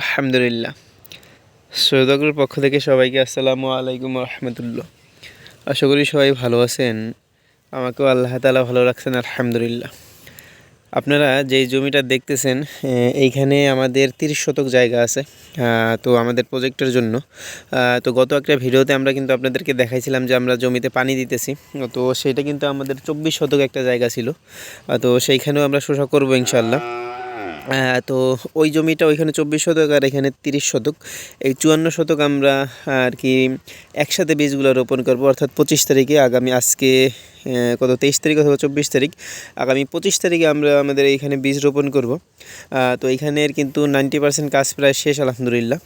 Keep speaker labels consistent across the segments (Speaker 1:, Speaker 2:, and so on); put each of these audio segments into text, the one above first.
Speaker 1: আলহামদুলিল্লাহ। সৈয়দগর পক্ষ থেকে সবাইকে আসসালামু আলাইকুম রহমতুল্লাহ। আশা করি সবাই ভালো আছেন। আমাকেও আল্লাহ তালা ভালো রাখছেন, আলহামদুলিল্লাহ। আপনারা যেই জমিটা দেখতেছেন এইখানে আমাদের তিরিশ শতক জায়গা আছে তো আমাদের প্রজেক্টের জন্য। তো গত একটা ভিডিওতে আমরা কিন্তু আপনাদেরকে দেখাইছিলাম যে আমরা জমিতে পানি দিতেছি। তো সেটা কিন্তু আমাদের চব্বিশ শতক একটা জায়গা ছিল। তো সেইখানেও আমরা শোষা করব ইনশাল্লাহ তো ওই জমিটা ওইখানে চব্বিশ শতক আর এখানে তিরিশ শতক। এই চুয়ান্ন শতক আমরা আর কি একসাথে বীজগুলো রোপণ করব। অর্থাৎ পঁচিশ তারিখে আগামী আজকে কত, তেইশ তারিখ অথবা চব্বিশ তারিখ, আগামী পঁচিশ তারিখে আমরা আমাদের এইখানে বীজ রোপণ করব। তো এইখানের কিন্তু নাইনটি পার্সেন্ট কাজ প্রায় শেষ, আলহামদুলিল্লাহ।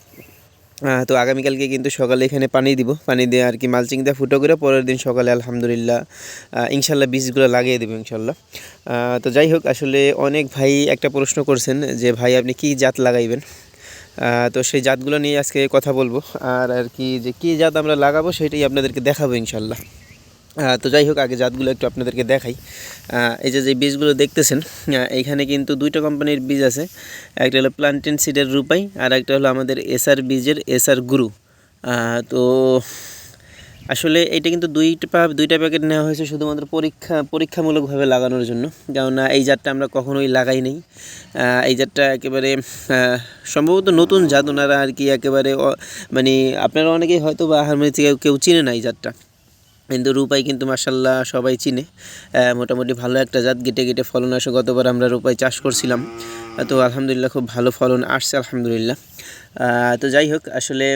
Speaker 1: তো আগামীকালকে কিন্তু সকালে এখানে পানি দিব। পানি দিয়ে আর কি মালচিং দিয়ে ফুটো করে পরের দিন সকালে আলহামদুলিল্লাহ ইনশাল্লাহ বীজগুলো লাগিয়ে দেবো ইনশাল্লাহ। তো যাই হোক, আসলে অনেক ভাই একটা প্রশ্ন করছেন যে, ভাই, আপনি কি জাত লাগাইবেন? তো সেই জাতগুলো নিয়ে আজকে কথা বলব। আর আর কি যে, কী জাত আমরা লাগাবো সেটাই আপনাদেরকে দেখাবো ইনশাল্লাহ। তো যাই হোক আগে জাতগুলো একটু আপনাদেরকে দেখাই। এই যে যে বীজগুলো দেখতেছেন আহ, এইখানে কিন্তু দুইটা কোম্পানির বীজ আছে। একটা হলো প্লান্টেন সিডের রূপাই আর একটা হলো আমাদের এসআর বীজের এসআর গুরু। তো আসলে এটা কিন্তু দুইটা দুইটা প্যাকেট নেওয়া হয়েছে শুধুমাত্র পরীক্ষা পরীক্ষামূলকভাবে লাগানোর জন্য। কেননা এই জাতটা আমরা কখনোই লাগাই নাই। এই জাতটা একেবারে সম্ভবত নতুন জাত। ওনারা আর কি একেবারে মানে আপনারা অনেকেই হয়তো বা হারমোনি থেকে কেউ চিনে না এই জাতটা। কিন্তু রূপাই কিন্তু মাসাল্লাহ সবাই চিনে। মোটামুটি ভালো একটা জাত, গেটে গেটে ফলন আসে। গতবার আমরা রূপাই চাষ করছিলাম। তো আলহামদুলিল্লাহ খুব ভালো ফলন আসছে, আলহামদুলিল্লাহ। তো যাই হোক, আসলে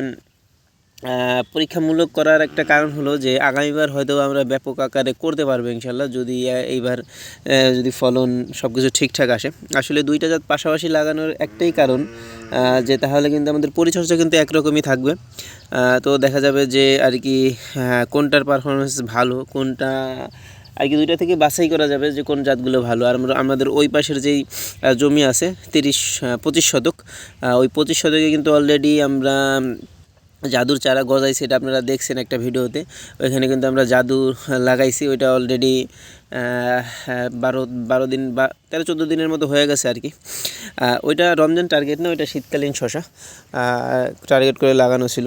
Speaker 1: পরীক্ষামূলক করার একটা কারণ হলো যে, আগামীবার হয়তো আমরা ব্যাপক আকারে করতে পারব ইনশাল্লাহ যদি এইবার যদি ফলন সব কিছু ঠিকঠাক আসে। আসলে দুইটা জাত পাশাপাশি লাগানোর একটাই কারণ যে তাহলে কিন্তু আমাদের পরিচর্যা কিন্তু একরকমই থাকবে। তো দেখা যাবে যে আর কি কোনটার পারফরমেন্স ভালো, কোনটা আর কি দুইটা থেকে বাছাই করা যাবে যে কোন জাতগুলো ভালো। আর আমরা আমাদের ওই পাশের যেই জমি আছে, তিরিশ পঁচিশ শতক ওই পঁচিশ শতকে কিন্তু অলরেডি আমরা জাদুর চারা গজাইছি, এটা আপনারা দেখছেন একটা ভিডিওতে। ওইখানে কিন্তু আমরা জাদু লাগাইছি, ওইটা অলরেডি বারো বারো দিন বা তেরো, চোদ্দ দিনের মতো হয়ে গেছে আর কি। ওইটা রমজান টার্গেট না, ওইটা শীতকালীন শশা টার্গেট করে লাগানো ছিল।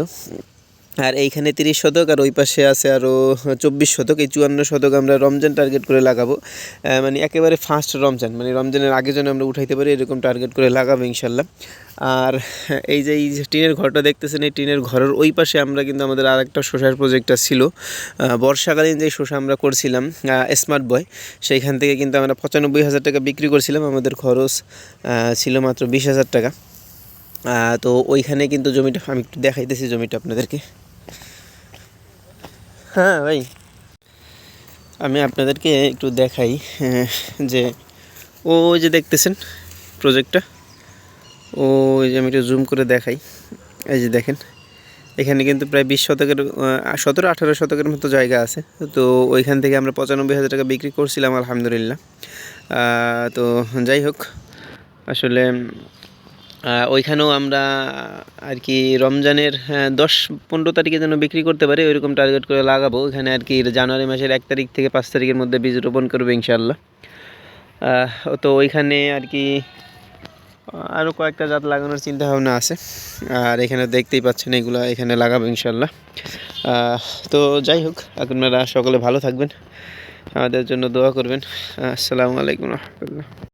Speaker 1: আর এইখানে তিরিশ শতক আর ওই পাশে আছে আরও চব্বিশ শতক, এই চুয়ান্ন শতক আমরা রমজান টার্গেট করে লাগাবো। মানে একেবারে ফার্স্ট রমজান মানে রমজানের আগে যেন আমরা উঠাইতে পারি, এরকম টার্গেট করে লাগাবো ইনশাল্লাহ। আর এই যে, এই টিনের ঘরটা দেখতেছেন, এই টিনের ঘরের ওই পাশে আমরা কিন্তু আমাদের আর একটা শোষার প্রজেক্টটা ছিল। বর্ষাকালীন যে শোষা আমরা করছিলাম স্মার্ট বয় সেইখান থেকে কিন্তু আমরা পঁচানব্বই হাজার টাকা বিক্রি করছিলাম। আমাদের খরচ ছিল মাত্র বিশ হাজার টাকা। তো ওইখানে কিন্তু জমিটা, আমি একটু দেখাইতেছি জমিটা আপনাদেরকে। হ্যাঁ ভাই। আমি আপনাদেরকে একটু দেখাই যে ও যে দেখতেছেন প্রজেক্টটা ও যে আমি একটু জুম করে দেখাই, এই যে দেখেন। এখানে কিন্তু প্রায় বিশ শতকের সতেরো, আঠারো শতকের মতো জায়গা আছে। তো ওইখান থেকে আমরা পঁচানব্বই হাজার টাকা বিক্রি করছিলাম, আলহামদুলিল্লাহ। তো যাই হোক, আসলে ওইখানেও আমরা আর কি রমজানের হ্যাঁ, দশ পনেরো তারিখে যেন বিক্রি করতে পারি ওইরকম টার্গেট করে লাগাবো। ওইখানে আর কি জানুয়ারি মাসের এক তারিখ থেকে পাঁচ তারিখের মধ্যে বীজ রোপণ করবে ইনশাল্লাহ তো ওইখানে আর কি আরও কয়েকটা জাত লাগানোর চিন্তা ভাবনা আছে। আর এখানে দেখতেই পাচ্ছেন এগুলো এখানে লাগাবো ইনশাল্লাহ তো যাই হোক আপনারা সকলে ভালো থাকবেন। আমাদের জন্য দোয়া করবেন। আসসালামু আলাইকুম রহমতুল্লাহ।